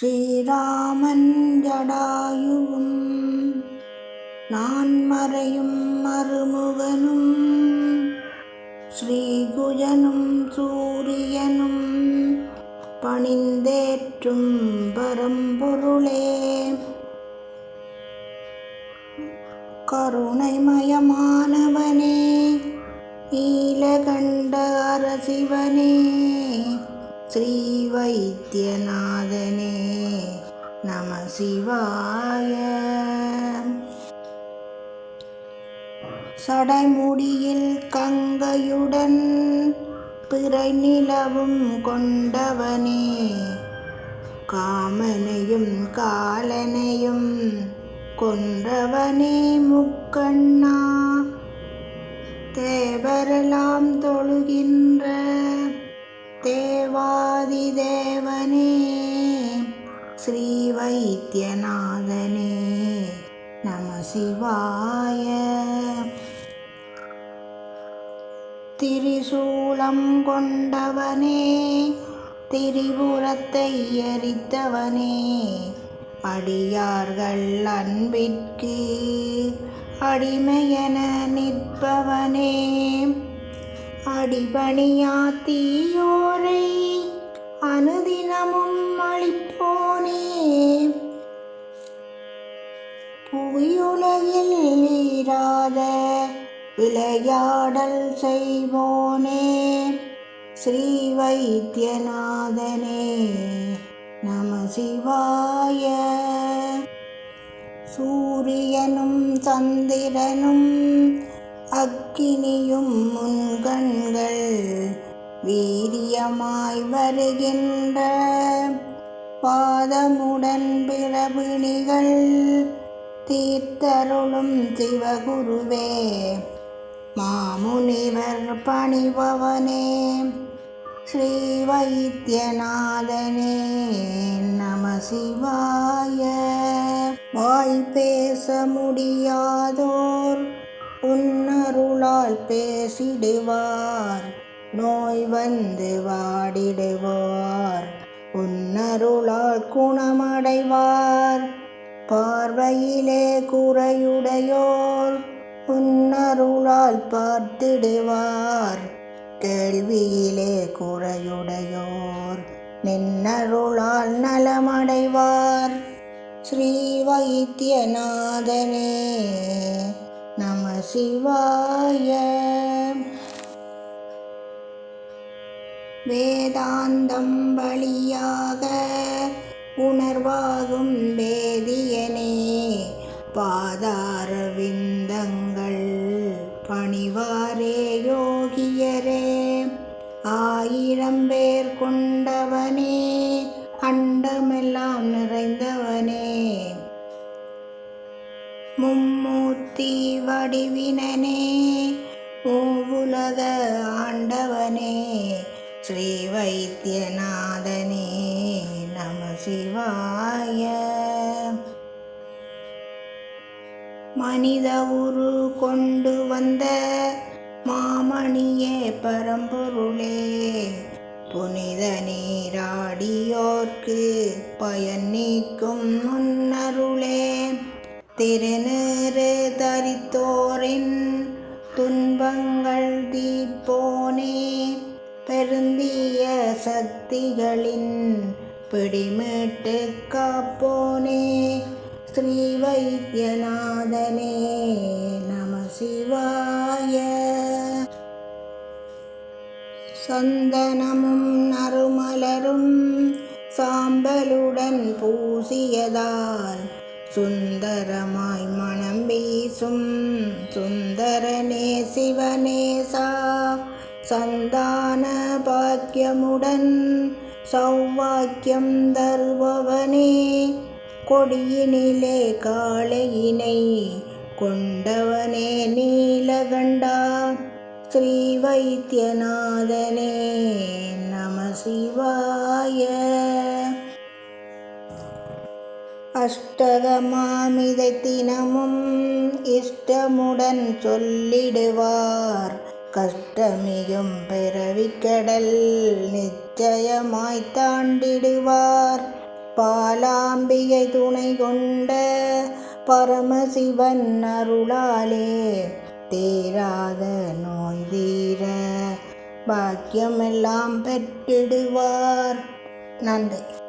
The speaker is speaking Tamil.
ஸ்ரீராமன் ஜடாயுவும் நான் மறையும் மறுமுகனும் ஸ்ரீகுஜனும் சூரியனும் பணிந்தேற்றும் பரம்பொருளே. கருணைமயமானவனே நீலகண்ட அரசிவனே. ஸ்ரீ வைத்தியநாதனே நம சிவாய. சடைமுடியில் கங்கையுடன் பிறை நிலவும் கொண்டவனே காமனையும் காலனையும் கொன்றவனே முக்கண்ணா. தேவரெல்லாம் தொழுகின்ற வைத்தியநாதனே நம சிவாய. திரிசூலம் கொண்டவனே திரிபுரத்தை எரித்தவனே அடியார்கள் அன்பிற்கு அடிமையென நிற்பவனே. அடிபணியா தீயோரை அனுதினமும் புவியுலகில் நீராத விளையாடல் செய்வோனே. ஸ்ரீ வைத்தியநாதனே நம சிவாய சூரியனும் சந்திரனும் அக்கினியும் முன்கண்கள் வீரியமாய் வருகின்ற. பாதமுடன் பிரபிணிகள் தீர்த்தருளும் சிவகுருவே மாமுனிவர் பணிபவனே ஸ்ரீ வைத்தியநாதனே நம சிவாய. வாய் பேச முடியாதோர் உன்னருளால் பேசிடுவார் நோய் வந்து வாடிடுவார் உன்னருளால் குணமடைவார். பார்வையிலே குறையுடையோர் உன்னருளால் பார்த்திடுவார். கேள்வியிலே குறையுடையோர் நின்னருளால் நலமடைவார். ஸ்ரீ வைத்தியநாதனே நம சிவாய. வேதாந்தம் வழியாக உணர்வாகும் வேதியனே. பாதாரவிந்தங்கள் பணிவாரே யோகியரே. ஆயிரம் பேர் கொண்டவனே அண்டமெல்லாம் நிறைந்தவனே. மும்மூர்த்தி வடிவினனே மூவுலக ஆண்டவனே. ஸ்ரீ வைத்தியநாதனே. நம சிவாய. மனித உரு கொண்டு வந்த மாமணியே பரம்பொருளே. புனித நீராடியோர்க்கு பயன் நீக்கும் முன்னருளே திருநேறு தரித்தோரின் துன்பங்கள் தீப்போனே பெருந்திய சக்திகளின் பிடிமிட்டு காப்போனே ஸ்ரீ வைத்தியநாதனே நம சிவாய சந்தனமும் நறுமலரும் சாம்பலுடன் பூசியதால் சுந்தரமாய் மனம் வீசும் சுந்தரனே சிவனேசா சந்தான பாக்கியமுடன் சௌவாக்கியம் தருபவனே கொடியினிலே காளையினை கொண்டவனே நீலகண்டா ஸ்ரீ வைத்தியநாதனே நம சிவாய அஷ்டகமாமிதை தினமும் இஷ்டமுடன் சொல்லிடுவார். கஷ்டமிகும் பிறவிக்கடல் நிச்சயமாய் தாண்டிடுவார். பாலாம்பிகை துணை கொண்ட பரமசிவன் அருளாலே தேராத நோய் தீர பாக்கியமெல்லாம் பெற்றிடுவார். நன்றி.